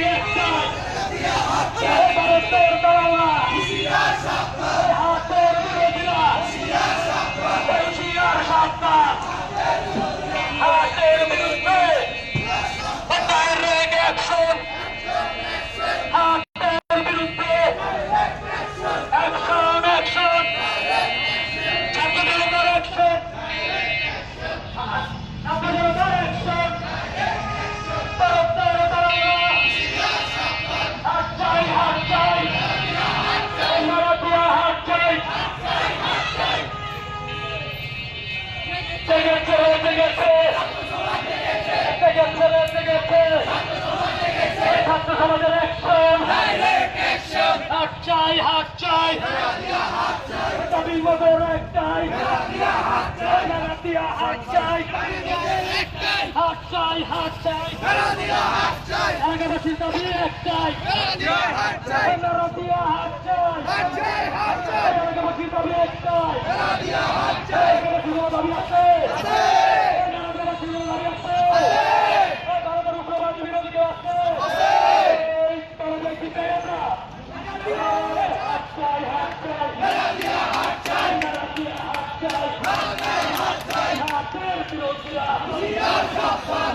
একটাই এলাকাবাসীর সমাজের অ্যাকশন হাত চাই হাত চাই। দাবি মদের একটাই। হাত চাই হাত চাই। হাত চাই। এলাকাবাসীর দাবি একটাই। নারাতিয়া হাত চাই। এলাকাবাসীর দাবি একটাই। দাবি আছে এলাকাবাসীর কোনো দাবি আছে এই ভারতের উগ্রবাদী বিরোধী কেউ আছে এই তারা কি চাই আমরা হাত চাই হাত চাই নারাতিয়া হাত চাই হাতের বিরোধীরা হুঁশিয়ার সাবধান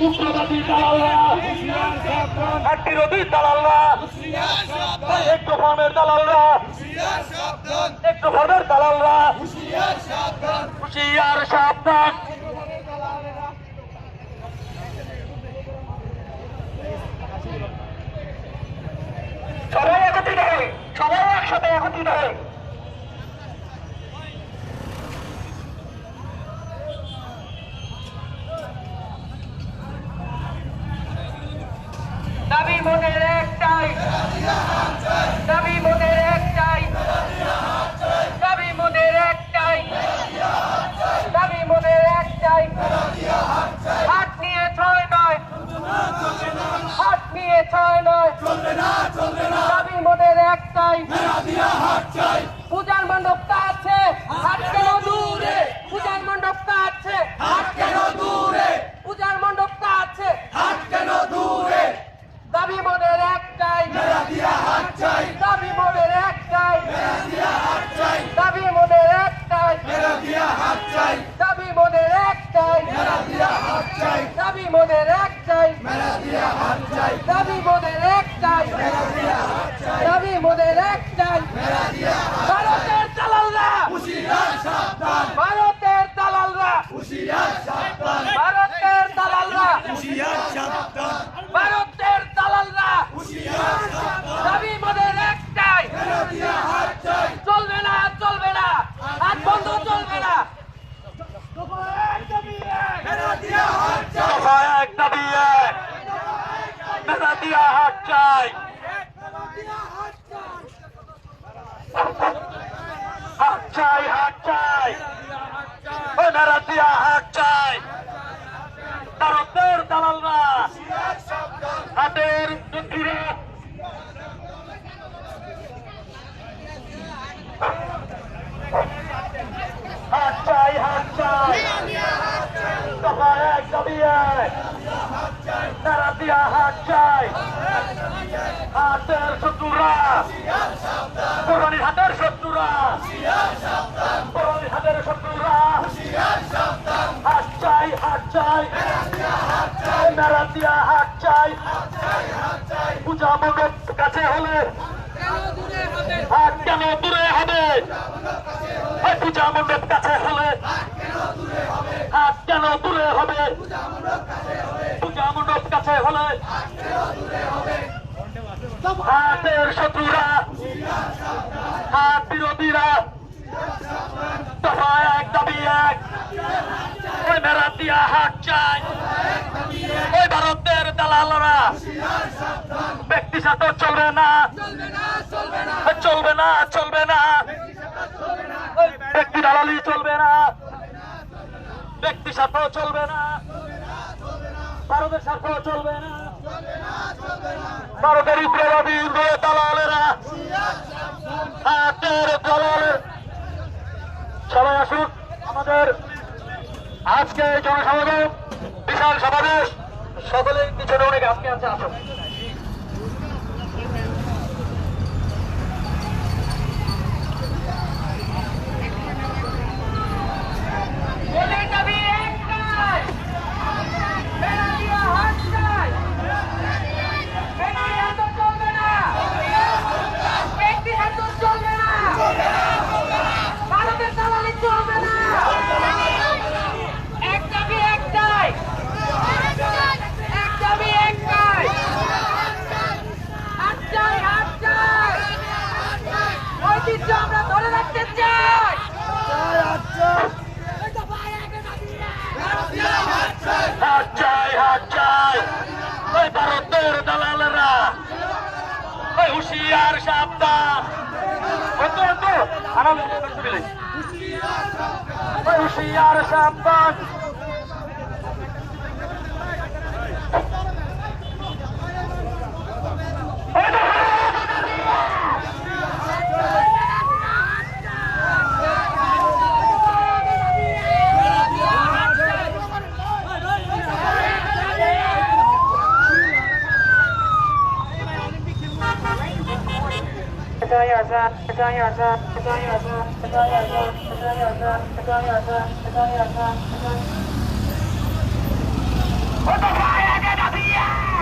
উগ্রবাদী দালালরা এক বিরোধী দালালরা একটু ফার্মের দালালরা একটু ফার্মের সবাই একত্রিত হই, সবাই একসাথে একত্রিত হই দাবি মোদের একটাই দাবি মোদের একটাই দাবি মোদের একটাই দাবি মোদের একটাই হাত নিয়ে ছয় নয় হাত নিয়ে ছয় নয় দাবি মোদের একটাই পূজার মণ্ডপটা আছে হাত কেন দূরে পূজার মণ্ডপটা আছে হাত কেন দূরে পূজার মণ্ডপটা আছে দাবি মোদের একটাই দাবি মোদের একটাই দাবি মোদের একটাই দাবি মোদের একটাই দাবি মোদের একটাই দাবি মোদের একটাই দাবি মোদের একটাই ভারতের দালালরা ভারতের দালালরা ভারতের দালালরা ভারতের দালালরা দাবি মোদের একটাই চলবে না চলবে না হাত বন্ধ চলবে না দফায় এক দাবি এক নারাতিয়া হাত চাই। হাত চাই হাত চাই। ওই নারাতিয়া হাত চাই। ভারতের দালালরা। হাতের দুঃখীরা হাত চাই হাত চাই। দফায় এক দাবি এক নারাতিয়া হাত চাই। হাতের শত্রুরা। পুরানি হাতের শত্রুরা। পুরানি হাতের শত্রুরা। হাত চাই হাত চাই। নারাতিয়া হাত চাই। পূজা মণ্ডপ কাছে হলে হাত কেন দূরে হবে? পূজা মণ্ডপ কাছে হলে হাত কেন দূরে হবে? কাছে হলে হাতের শত্রুরা, হাত বিরোধীরা দফা এক দাবি, এক। ওই ওই মেরা দিয়া হাট চাই। ওই ভারতের দালালরা। ব্যক্তি স্বার্থ চলবে না। চলবে না চলবে না। ব্যক্তি দালালি চলবে না। ব্যক্তি চলবে না। ভারতের স্বার্থ চলবে না। ভারতের উগ্রবাদী উগ্র দালালেরা দালালের সবাই আসুন, আমাদের আজকে জনসমাগম, বিশাল সমাবেশ। সকলের পিছনে অনেক আজকে আছে, আসুন ওদের দাবি একটাই মেরা দিয়া হাত চাই ব্যক্তি হাত চলবে না ব্যক্তি হাত চলবে না ভারতের দালালি চলবে না এক দাবি একটাই এক দাবি একটাই হাত চাই হাত চাই ঐতিহ্য আমরা ধরে রাখতে চাই হাত চাই হাত চাই ওই ভারতের দালালেরা। ওই হুশিয়ার সাবধান। বন্ধু বন্ধু আরাম হুশিয়ার সাবধান। What the fire did I